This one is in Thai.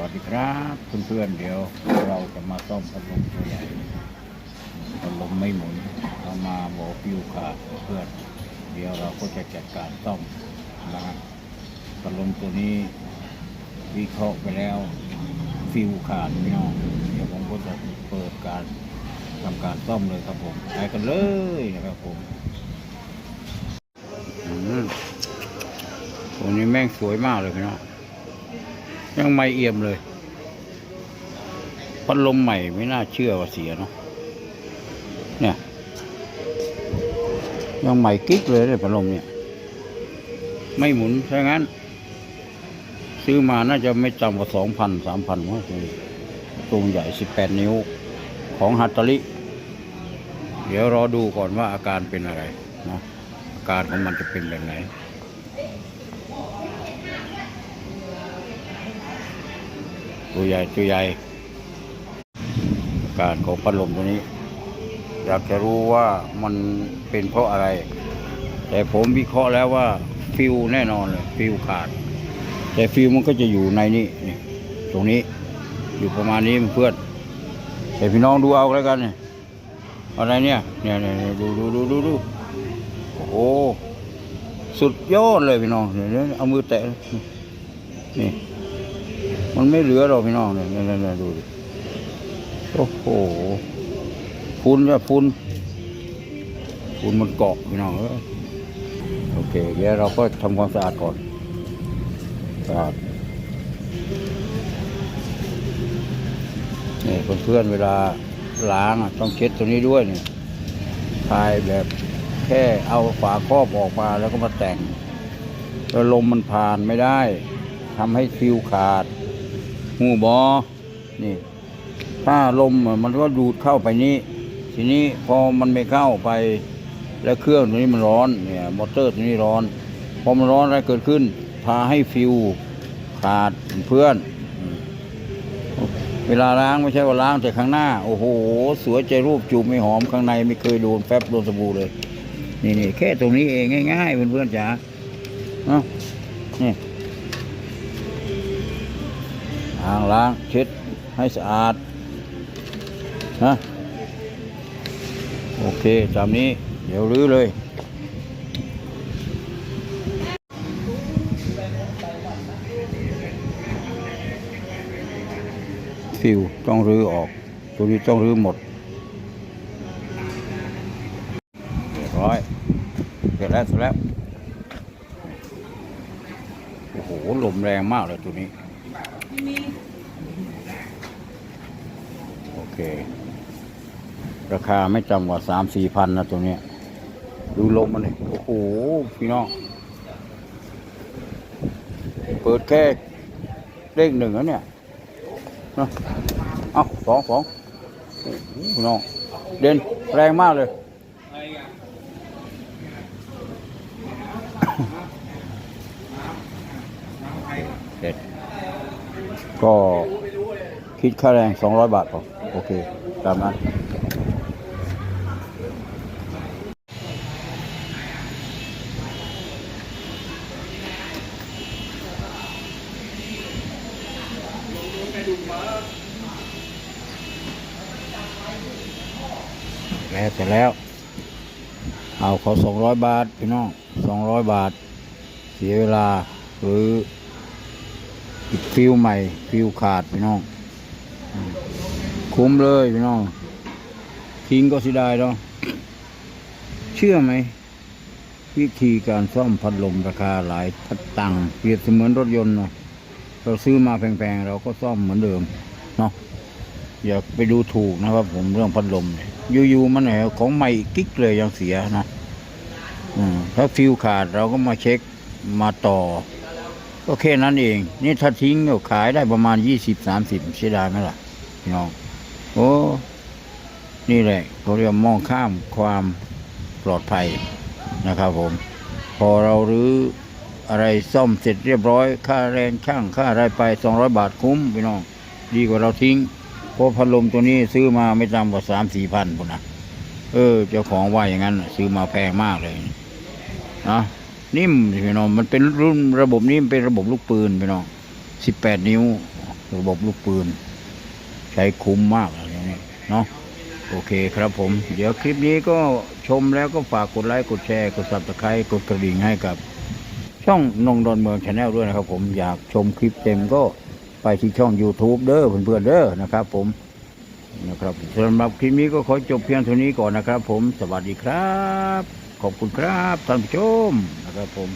วัสดีครับเพื่อนๆเดี๋ยวเราจะมาซ่อมพัดลมตัวใหญ่พัดลมไม่หมุนเอามาบอกฟิวขาดเพื่อนเดี๋ยวเราก็จะจัดการซ่อมนะครับพัดลมตัวนี้วิเคราะห์ไปแล้วฟิวขาดพี่น้องเดี๋ยวผมก็จะเปิดการทำการซ่อมเลยครับผมไปกันเลยนะครับผมอืมตัวนี้แม่งสวยมากเลยพี่น้อง ยังไม่เอี่ยมเลยพัดลมใหม่ไม่น่าเชื่อว่าเสียเนาะเนี่ย ยังใหม่กิ๊กเลยเลยพัดลมเนี่ย ไม่หมุนใช่งั้น ซื้อมาน่าจะไม่ต่ำกว่าสองพันสามพันว่าตัวตัวใหญ่สิบแปดนิ้วของฮัตตาริเดี๋ยวรอดูก่อนว่าอาการเป็นอะไรนะอาการของมันจะเป็นแบบไหน ตัวใหญ่ตัวใหญ่การของพัดลมตัวนี้ อยากจะรู้ว่ามันเป็นเพราะอะไร แต่ผมวิเคราะห์แล้วว่าฟิวแน่นอนเลยฟิวขาด แต่ฟิวมันก็จะอยู่ในนี้นี่ตรงนี้อยู่ประมาณนี้เพื่อนแต่พี่น้องดูเอาแล้วกันเนี่ยอะไรเนี่ยเนี่ยเนี่ยดูดูดูดูดูโอ้โหสุดยอดเลยพี่น้องเดี๋ยเดี๋ยเอามือแตะนี่ มันไม่เหลือหรอกพี่น้องเนี่ยนี่ดูดิโอ้โหฝุ่นจะฝุ่นฝุ่นมันเกาะพี่น้องเอ้ยโอเคเดี๋ยวเราก็ทำความสะอาดก่อนสะอาดนี่เพื่อนๆเวลาล้างอะต้องเช็ดตัวนี้ด้วยเนี่ยทายแบบแค่เอาฝาครอบออกมาแล้วก็มาแต่งแล้วลมมันผ่านไม่ได้ทำให้ฟิวขาด หูบอนี่ถ้าลมมันก็ดูดเข้าไปนี้ ทีนี้พอมันไม่เข้าไป แล้วเครื่องตัวนี้มันร้อนเนี่ยมอเตอร์ตัวนี้ร้อน พอมันร้อนอะไรเกิดขึ้น พาให้ฟิวขาดเพื่อน เวลาล้างไม่ใช่ว่าล้างแต่ข้างหน้า โอ้โห สวยใจรูปจูบไม่หอมข้างในไม่เคยโดนแฟบโดนสบู่เลย นี่นี่แค่ตรงนี้เองง่ายๆเพื่อนๆจ๋าเนาะนี่ ล้างล้างเช็ดให้สะอาดนะโอเคตามนี้เดี๋ยวรื้อเลยฟิวต้องรื้อออก ตัวนี้ต้องรื้อหมดเรียบร้อยเสร็จแล้วเสร็จแล้วโอ้โหลมแรงมากเลยตัวนี้ โอเค ราคาไม่ต่ำกว่าสามสี่พันนะตัวเนี้ย ดูลมมันเลยโอ้โห พี่น้อง เปิดแค่เลขหนึ่งแล้วเนี่ยเนะเอาสองสองพี่น้อง เด่นแรงมากเลยเสร็จ ก็คิดค่าแรงสองร้อยบาทพอโอเค ตามนั้นแล้วเสร็จแล้ว เอาเขาสองร้อยบาท พี่น้องสองร้อยบาท เสียเวลาหรืออีก ฟิวใหม่ฟิวขาดพี่น้อง คุ้มเลยพี่น้อง ทิ้งก็เสิได้แล้วเชื่อไหม วิธีการซ่อมพัดลมราคาหลายพันตังค์เปรียบเสมือนรถยนต์เนาะเราซื้อมาแพงๆ เราก็ซ่อมเหมือนเดิมเนาะอย่าไปดูถูกนะครับผมเรื่องพัดลมเนี่ยอยู่ๆมันไหนของใหม่กิ๊กเลยยังเสียนะถ้าฟิวขาดเราก็มาเช็คมาต่อ ก็แค่นั้นเอง นี่ถ้าทิ้งก็ขายได้ประมาณยี่สิบสามสิบเสียดายไหมล่ะพี่น้อง โอ้ นี่แหละเขาเรียกว่ามองข้ามความปลอดภัยนะครับผม พอเรารื้ออะไรซ่อมเสร็จเรียบร้อย ค่าแรงช่างค่าอะไรไปสองร้อยบาทคุ้มพี่น้อง ดีกว่าเราทิ้งเพราะพัดลมตัวนี้ซื้อมาไม่ต่ำกว่าสามสี่พันพุ่นนะเออ เจ้าของว่าอย่างนั้น ซื้อมาแพงมากเลยนะ นิ่มพี่น้องมันเป็นรุ่นระบบนี้เป็นระบบลูกปืนพี่น้องสิบแปดนิ้ว ระบบลูกปืน ใช้คุ้มมากอะไรเนี้ยเนาะโอเคครับผม เดี๋ยวคลิปนี้ก็ชมแล้วก็ฝากกดไลค์กดแชร์กดซับสไครต์กดกระดิ่งให้กับ ช่องนงดอนเมืองชาแนลด้วยนะครับ ผมอยากชมคลิปเต็มก็ไปที่ช่อง YouTube เด้อเพื่อนๆเด้อนะครับ ผมนะครับสำหรับคลิปนี้ก็ขอจบเพียงเท่านี้ก่อนนะครับ ผมสวัสดีครับ ขอบคุณครับท่านผู้ชมนะครับผม